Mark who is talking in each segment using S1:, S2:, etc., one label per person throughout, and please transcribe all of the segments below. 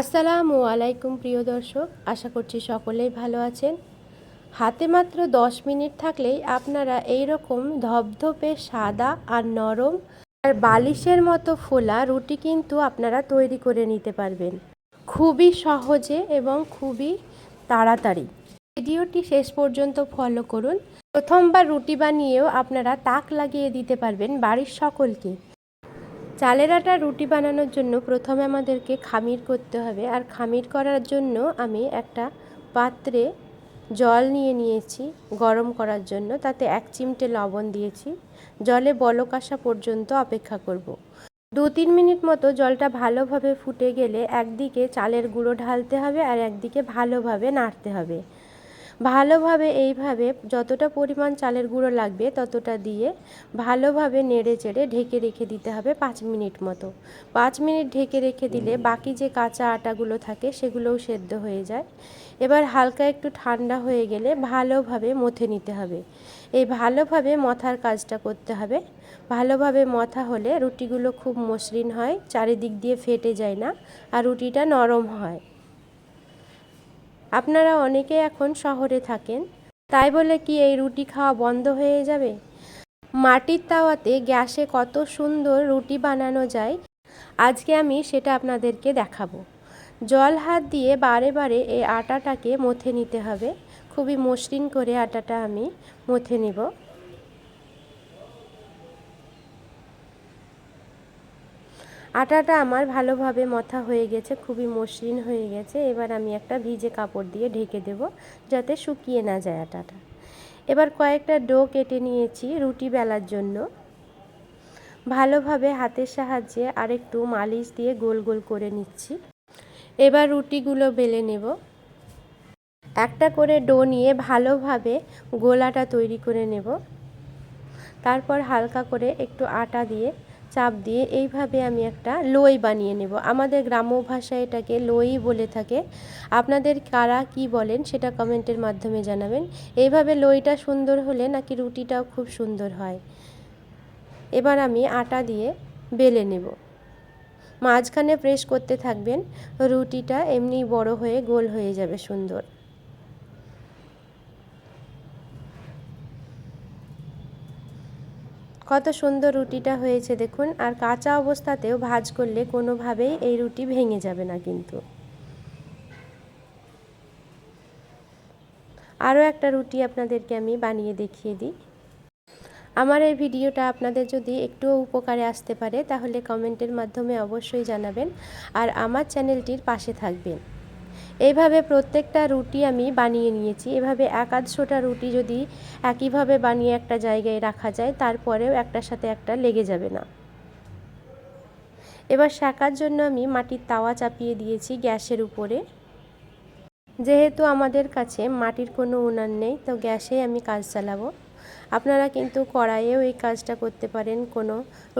S1: আসসালামু আলাইকুম, প্রিয় দর্শক। আশা করছি সকলেই ভালো আছেন। হাতে মাত্র দশ মিনিট থাকলেই আপনারা এই রকম ধপধপে সাদা আর নরম আর বালিশের মতো ফোলা রুটি কিন্তু আপনারা তৈরি করে নিতে পারবেন। খুবই সহজে এবং খুবই তাড়াতাড়ি। ভিডিওটি শেষ পর্যন্ত ফলো করুন। প্রথমবার রুটি বানিয়েও আপনারা তাক লাগিয়ে দিতে পারবেন বাড়ির সকলকে। চালের আটা রুটি বানানোর জন্য প্রথমে আমাদেরকে খামির করতে হবে। আর খামির করার জন্য আমি একটা পাত্রে জল নিয়ে নিয়েছি গরম করার জন্য। তাতে এক চিমটে লবণ দিয়েছি। জলে বলক আসা পর্যন্ত অপেক্ষা করব। দু তিন মিনিট মতো জলটা ভালোভাবে ফুটে গেলে একদিকে চালের গুঁড়ো ঢালতে হবে আর একদিকে ভালোভাবে নাড়তে হবে। ভালোভাবে এইভাবে যতটা পরিমাণ চালের গুঁড়ো লাগবে ততটা দিয়ে ভালোভাবে নেড়ে চেড়ে ঢেকে রেখে দিতে হবে পাঁচ মিনিট মতো। পাঁচ মিনিট ঢেকে রেখে দিলে বাকি যে কাঁচা আটাগুলো থাকে সেগুলোও সেদ্ধ হয়ে যায়। এবার হালকা একটু ঠান্ডা হয়ে গেলে ভালোভাবে মথে নিতে হবে। এই ভালোভাবে মথার কাজটা করতে হবে। ভালোভাবে মথা হলে রুটিগুলো খুব মসৃণ হয় চারিদিক দিয়ে ফেটে যায় না আর রুটিটা নরম হয়। আপনারা অনেকে এখন শহরে থাকেন, তাই বলে কি এই রুটি খাওয়া বন্ধ হয়ে যাবে? মাটির তাওয়াতে গ্যাসে কত সুন্দর রুটি বানানো যায়, আজকে আমি সেটা আপনাদেরকে দেখাবো। জল হাত দিয়ে বারে বারে এই আটাটাকে মথে নিতে হবে। খুবই মসৃণ করে আটাটা আমি মথে নিব। আটাটা আমার ভালোভাবে মথা হয়ে গেছে, খুবই মসৃণ হয়ে গেছে। এবার আমি একটা ভিজে কাপড় দিয়ে ঢেকে দেব যাতে শুকিয়ে না যায় আটাটা। এবার কয়েকটা ডো কেটে নিয়েছি রুটি বেলার জন্য। ভালোভাবে হাতের সাহায্যে আরেকটু মালিশ দিয়ে গোল গোল করে নিচ্ছি। এবার রুটিগুলো বেলে নেব। একটা করে ডো নিয়ে ভালোভাবে গোলাটা তৈরি করে নেব। তারপর হালকা করে একটু আটা দিয়ে চাপ দিয়ে এইভাবে আমি একটা লই বানিয়ে নেব। আমাদের গ্রাম্য ভাষায় এটাকে লই বলে থাকে। আপনাদের কারা কি বলেন সেটা কমেন্টের মাধ্যমে জানাবেন। এইভাবে লইটা সুন্দর হলে নাকি রুটিটাও খুব সুন্দর হয়। এবার আমি আটা দিয়ে বেলে নেব। মাঝখানে প্রেস করতে থাকবেন। রুটিটা এমনি বড় হয়ে গোল হয়ে যাবে সুন্দর। কত সুন্দর রুটিটা হয়েছে দেখুন, আর কাঁচা অবস্থাতেও ভাজ করলে কোনোভাবেই এই রুটি ভেঙে যাবে না কিন্তু। আরও একটা রুটি আপনাদেরকে আমি বানিয়ে দেখিয়ে দিই। আমার এই ভিডিওটা আপনাদের যদি একটুও উপকারে আসতে পারে, তাহলে কমেন্টের মাধ্যমে অবশ্যই জানাবেন, আর আমার চ্যানেলটির পাশে থাকবেন। এইভাবে প্রত্যেকটা রুটি আমি বানিয়ে নিয়েছি। এভাবে এক আধশোটা রুটি যদি একইভাবে বানিয়ে একটা জায়গায় রাখা যায়, তারপরেও একটার সাথে একটা লেগে যাবে না। এবার শাকার জন্য আমি মাটির তাওয়া চাপিয়ে দিয়েছি গ্যাসের উপরে। যেহেতু আমাদের কাছে মাটির কোনো উনান নেই, তো গ্যাসেই আমি কাজ চালাবো। আপনারা কিন্তু কড়াইয়েও এই কাজটা করতে পারেন। কোনো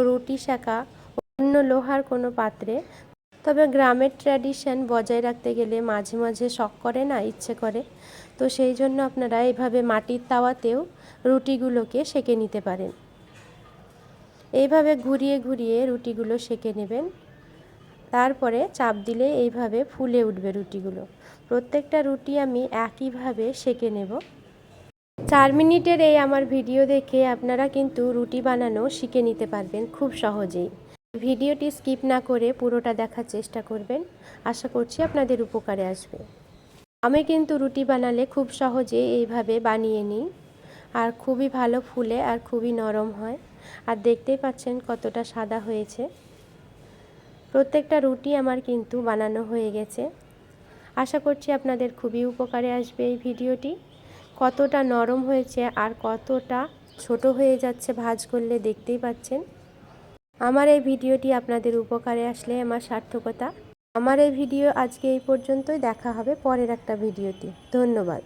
S1: রুটি শাকা অন্য লোহার কোনো পাত্রে তবে গ্রামের ট্র্যাডিশন বজায় রাখতে গেলে মাঝে মাঝে শখ করে না, ইচ্ছে করে। তো সেই জন্য আপনারা এইভাবে মাটির তাওয়াতেও রুটিগুলোকে সেকে নিতে পারেন। এইভাবে ঘুরিয়ে ঘুরিয়ে রুটিগুলো সেকে নেবেন। তারপরে চাপ দিলে এইভাবে ফুলে উঠবে রুটিগুলো। প্রত্যেকটা রুটি আমি একইভাবে সেকে নেব। চার মিনিটের এই আমার ভিডিও দেখে আপনারা কিন্তু রুটি বানানো শিখে নিতে পারবেন খুব সহজেই। ভিডিওটি স্কিপ না করে পুরোটা দেখার চেষ্টা করবেন। আশা করছি আপনাদের উপকারে আসবে। আমি কিন্তু রুটি বানালে খুব সহজে এইভাবে বানিয়ে নিই। আর খুবই ভালো ফুলে আর খুবই নরম হয়। আর দেখতেই পাচ্ছেন কতটা সাদা হয়েছে। প্রত্যেকটা রুটি আমার কিন্তু বানানো হয়ে গেছে। আশা করছি আপনাদের খুবই উপকারে আসবে এই ভিডিওটি। কতটা নরম হয়েছে আর কতটা ছোট হয়ে যাচ্ছে ভাজ করলে দেখতেই পাচ্ছেন। আমার এই ভিডিওটি আপনাদের উপকারে আসলে আমার সার্থকতা। আমার এই ভিডিও আজকে এই পর্যন্তই। দেখা হবে পরের একটা ভিডিওতে। ধন্যবাদ।